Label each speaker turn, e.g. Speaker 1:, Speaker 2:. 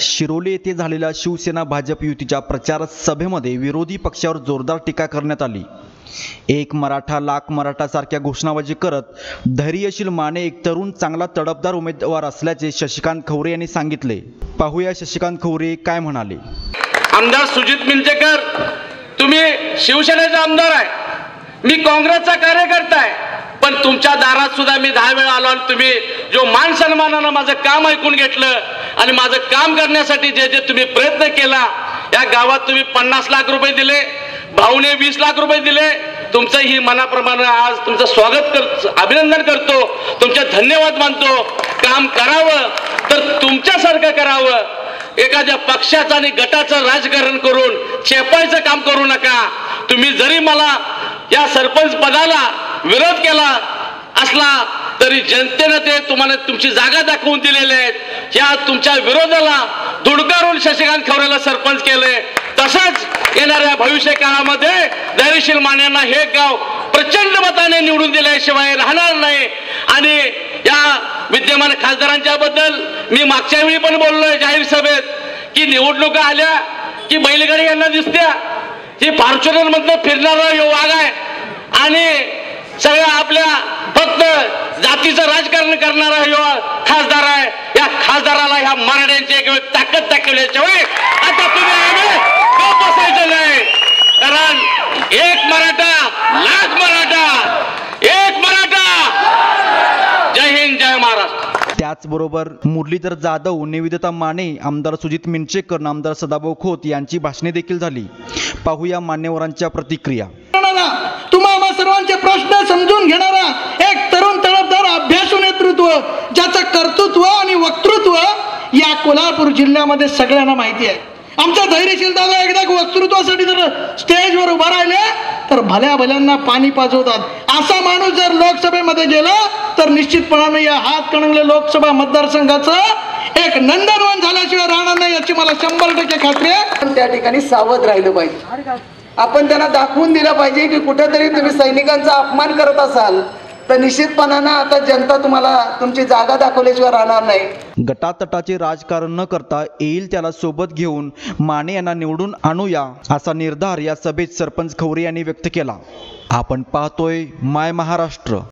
Speaker 1: शिरोली येथे झालेल्या शिवसेना भाजप युतीच्या प्रचार सभेमध्ये विरोधी पक्षावर जोरदार टीका करण्यात आली. एक मराठा लाख मराठा सारख्या घोषणाबाजी करत धैर्यशील माने एक तरुण चांगला तडफदार उमेदवार असल्याचे शशिकांत खवरे यांनी सांगितले. पाहूया शशिकांत खवरे काय म्हणाले.
Speaker 2: आमदार सुजित मिंचेकर तुम्ही शिवसेनेचा आमदार आहे. मी काँग्रेसचा कार्यकर्ता तुमच्या दारात सुद्धा मी दहा वेळा आलो आणि तुम्ही जो मान सन्मानानं माझं काम ऐकून घेतलं आणि माझं काम करण्यासाठी जे जे तुम्ही प्रयत्न केला या गावात तुम्ही पन्नास लाख रुपये दिले भाऊने वीस लाख रुपये दिले. तुमचं ही मनाप्रमाणे आज तुमचं स्वागत कर अभिनंदन करतो. तुमचे धन्यवाद मानतो. काम करावं तर तुमच्यासारखं करावं. एखाद्या पक्षाचं आणि गटाचं राजकारण करून चेपायचं काम करू नका. तुम्ही जरी मला या सरपंच पदाला विरोध केला असला तरी जनतेनं ते तुम्हाला तुमची जागा दाखवून दिलेली आहेत. या तुमच्या विरोधाला धुडकारून शशिकांत खवरेला सरपंच केले तसंच येणाऱ्या भविष्य काळामध्ये धैर्यशील मान्यांना हे गाव प्रचंड मताने निवडून दिल्याशिवाय राहणार नाही. आणि या विद्यमान खासदारांच्या बद्दल मी मागच्या वेळी पण बोललोय जाहीर सभेत की निवडणुका आल्या की बैलगाडी यांना दिसत्या. ही फॉर्च्युनर मधनं फिरणारा यो वाघ आहे. आणि सगळ्या आपल्या फक्त जातीचं राजकारण करणारा ह्यो खासदार आहे. या खासदाराला ह्या मराठ्यांची एक वेळ ताकद दाखवल्याशिवाय आता तुम्ही बसायचं नाही? कारण एक मराठा लाख मराठा एक मराठा. जय हिंद जय महाराष्ट्र.
Speaker 1: त्याचबरोबर मुरलीधर जाधव निवेदिता माने आमदार सुजित मिंचेकर आमदार सदाभाऊ खोत यांची भाषणे देखील झाली. पाहूया मान्यवरांच्या प्रतिक्रिया
Speaker 3: करणारा तुम्हा आम्हा सर्वांचे प्रश्न समजून घेणारा एक तरुण तळपदार अभ्यासू नेतृत्व ज्याचं कर्तृत्व आणि वक्तृत्व या कोल्हापूर जिल्ह्यामध्ये सगळ्यांना माहिती आहे. आमच्या धैर्यशील दादा एकदा वक्तृत्वासाठी जर स्टेजवर उभा राहिले तर भल्या भल्यांना पाणी पाजवतात. असा माणूस जर लोकसभेमध्ये गेला तर निश्चितपणाने या हात कणंगले लोकसभा मतदारसंघाचं एक नंदनवन झाल्याशिवाय राहणार नाही याची मला शंभर टक्के खात्री आहे.
Speaker 4: त्या ठिकाणी सावध राहिलं पाहिजे. आपण त्यांना दाखवून दिलं पाहिजे की कुठेतरी तुम्ही सैनिकांचा अपमान करत असाल तर निश्चितपणानं आता जनता तुम्हाला तुमची जागा दाखवल्याशिवाय राहणार नाही.
Speaker 1: गटातटाचे राजकारण न करता येईल त्याला सोबत घेऊन माने यांना निवडून आणूया असा निर्धार या सभेत सरपंच खवरे यांनी व्यक्त केला. आपण पाहतोय माय महाराष्ट्र.